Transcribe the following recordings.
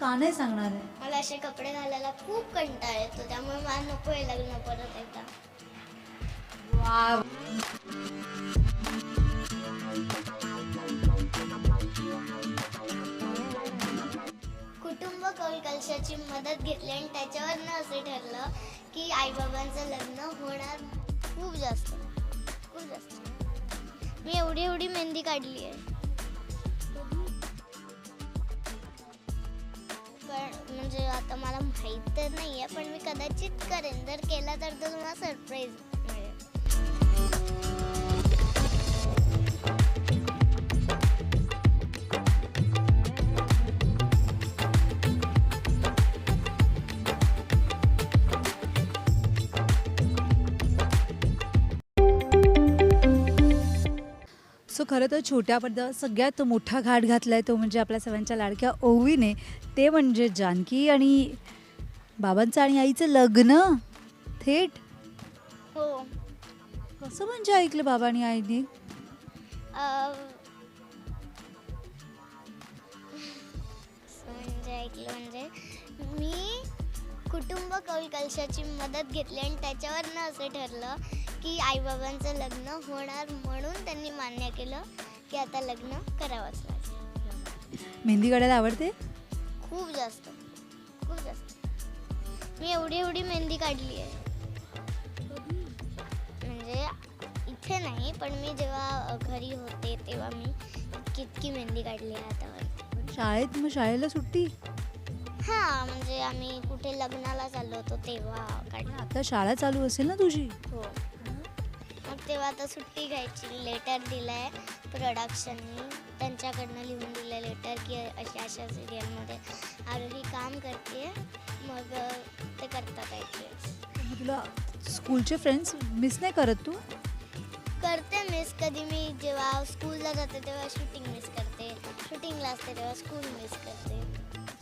का नाही सांगणार आहे? मला असे कपडे घालायला खूप कंटाळा येतो त्यामुळे मला नको आहे लग्न परत एकदा. वा कुटुंब कवी कलशाची मदत घेतली आणि त्याच्यावरनं असं ठरलं की आईबाबांचं लग्न होणार खूप जास्त खूप जास्त. मी एवढी एवढी मेहंदी काढली आहे. म्हणजे आता मला माहीत तर नाही आहे पण मी कदाचित करेन. जर केला तर तो तुम्हाला सरप्राईज खरं तर छोट्या पडद्यावर सगळ्यात मोठा घाट घातला आहे तो म्हणजे आपल्या सर्वांच्या लाडक्या ओवीने. ते म्हणजे जानकी आणि बाबांचं आणि आईचं लग्न. थेट? हो. कसं म्हणजे ऐकलं बाबा आणि आईने? म्हणजे ऐकलं म्हणजे मी कुटुंब कौल कलशाची मदत घेतली आणि त्याच्यावरनं असं ठरलं की आईबाबांचं लग्न होणार म्हणून त्यांनी मान्य केलं की आता लग्न करावंच लागेल. मेहंदी काढायला आवडते? खूप जास्त. खूप जास्त. मी एवढी एवढी मेहंदी काढली आहे. म्हणजे इथे नाही पण मी जेव्हा घरी होते तेव्हा मी कितकी मेहंदी काढली आहे हातावर शाळेत मग शाळेला सुट्टी? हां म्हणजे आम्ही कुठे लग्नाला चाललो होतो तेव्हा काढली आता शाळा चालू असेल ना तुझी? हो. मग तेव्हा आता सुट्टी घ्यायची लेटर दिलाय प्रोडक्शननी त्यांच्याकडनं लिहून दिलं लेटर की अशा अशा सिरियलमध्ये आरोही काम करते मग ते करतात काहीतरी मग तुला स्कूलचे फ्रेंड्स मिस नाही करत तू? करते मिस कधी मी जेव्हा स्कूलला जाते तेव्हा शूटिंग मिस करते. शूटिंगला असते तेव्हा स्कूल मिस करते.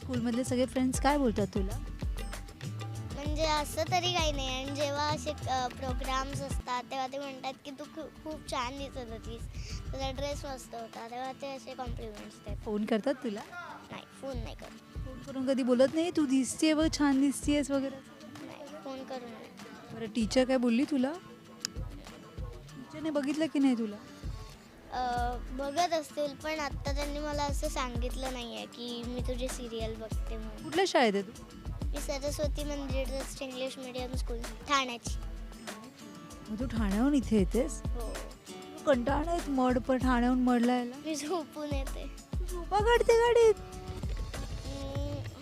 स्कूलमधले सगळे फ्रेंड्स काय बोलतात तुला? म्हणजे असं तरी काही नाही. आणि जेव्हा असे प्रोग्राम्स असतात तेव्हा ते म्हणतात की तू खूप खूप छान दिसत होतीस. तुझा ड्रेस मस्त होता. तेव्हा ते असे कॉम्प्लिमेंट्स देतात. फोन करतात तुला? नाही फोन नाही करू फोन करून कधी बोलत नाही? तू दिसतेय बघ छान दिसतेस वगैरे. नाही फोन करू नये बरं टीचर काय बोलली तुला? टीचरने बघितलं की नाही तुला? अ, बघत असतील पण आत्ता त्यांनी मला असं सांगितलं नाही आहे की मी तुझी सिरियल बघते म्हणून. कुठल्या शाळेत आहे तू? मी Saraswati Mandir trust English medium school ठाण्याची. मग तू ठाण्याहून इथे येतेस? हो. कंटाळा आहेत मड पण ठाण्याहून मडला यायला? मी झोपून येते. तू झोपा काढते गाडीत.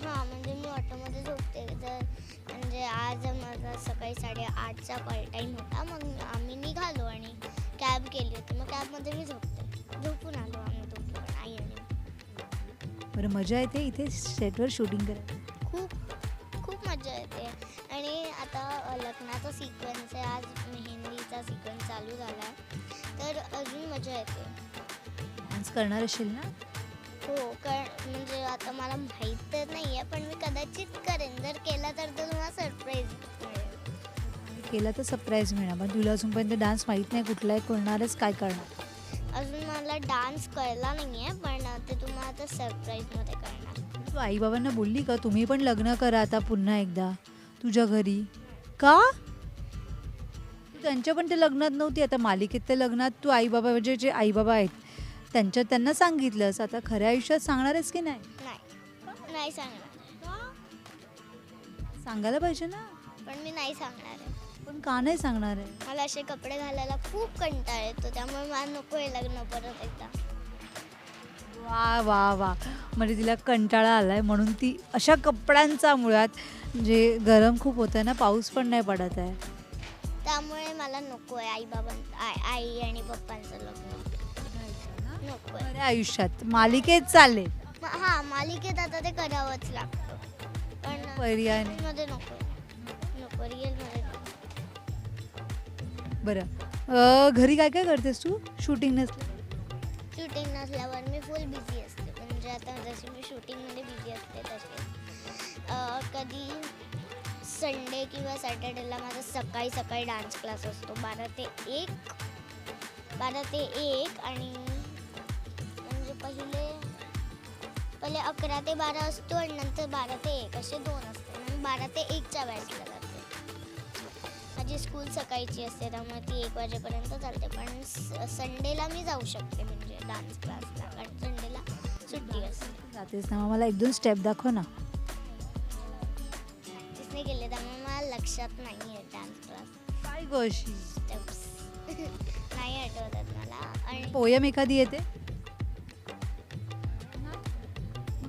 हां म्हणजे मी ऑटोमध्ये झोपते. तर म्हणजे आज माझा सकाळी साडेआठचा कॉल टाईम होता. मग आम्ही निघालो आणि कॅब केली होती. मग कॅबमध्ये मी झोपते. झोपून आलो आम्ही आई आणि मी. बरं मजा येते इथे सेटवर शूटिंग करायला? खूप खूप मजा येते. आणि आता अ, लग्नाचा सिक्वेन्स आहे. आज मेहंदीचा सिक्वेन्स चालू झाला आहे तर अजून मजा येते. डान्स करणार असेल ना? हो कारण म्हणजे आता मला माहीत तर नाही आहे पण मी कदाचित करेन. जर केला तर तो तुम्हाला सरप्राईज मिळेल. केला तर सरप्राईज मिळणार. पण तुला अजूनपर्यंत डान्स माहीत नाही कुठला आहे करणारच काय करणार? अजून मला डान्स कळला नाही आहे पण ते तुम्हाला आता सरप्राईजमध्ये कळणार. तू आईबाबांना बोलली का? तुम्ही पण लग्न करा आता पुन्हा एकदा तुझ्या घरी. का? तू त्यांच्या पण ते लग्नात नव्हती आता मालिकेत ते लग्नात तू आईबाबा म्हणजे जे आईबाबा आहेत त्यांच्या त्यांना सांगितलंस. आता खऱ्या आयुष्यात सांगणारच की नाही? नाही. नाही सांगणार. सांगायला पाहिजे ना. पण मी नाही सांगणार आहे. पण का नाही सांगणार आहे? मला असे कपडे घालायला खूप कंटाळा येतो त्यामुळे मला नको आहे लग्न परत एकदा. वा वा वा. म्हणजे तिला कंटाळा आलाय म्हणून ती अशा कपड्यांचा मुळात जे गरम खूप होतं ना पाऊस पण नाही पडत आहे. त्यामुळे मला नको आहे आई बाबां आई आई आणि पप्पांचं लग्न. नको आहे. खऱ्या आयुष्यात. मालिकेत चालले. म- हा मालिकेत आता ते करावंच लागतं. पण पर्याय नाही. मध्ये नको नको नको बरं. घरी काय काय करतेस तू? शूटिंग नसलं शूटिंग नसल्यावर मी फुल बिझी असते. म्हणजे आता जशी मी शूटिंगमध्ये बिझी असते तसे. कधी संडे किंवा सॅटर्डेला माझा सकाळी सकाळी डान्स क्लास असतो. बारा ते एक. बारा ते एक आणि म्हणजे पहिले पहिले अकरा ते बारा असतो आणि नंतर बारा ते एक. असे दोन असते. मग बारा ते एकच्या बॅचला माझी स्कूल सकाळची असते त्यामुळे ती एक वाजेपर्यंत चालते. पण संडेला मी जाऊ शकते म्हणजे डान्स क्लासला कारण संडेला सुट्टी असते. जातेस ना मग मला एक दोन स्टेप दाखव ना. प्रॅक्टिसने केले त्यामुळे मला लक्षात नाही आहे डान्स क्लास काय गोशी स्टेप्स नाही आठवतात मला. आणि पोयम एखादी येते?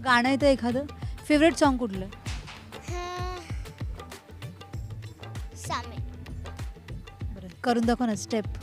गाणं येतं एखादं? फेवरेट सॉन्ग कुठलं? हा, सामे. करून दाखव ना स्टेप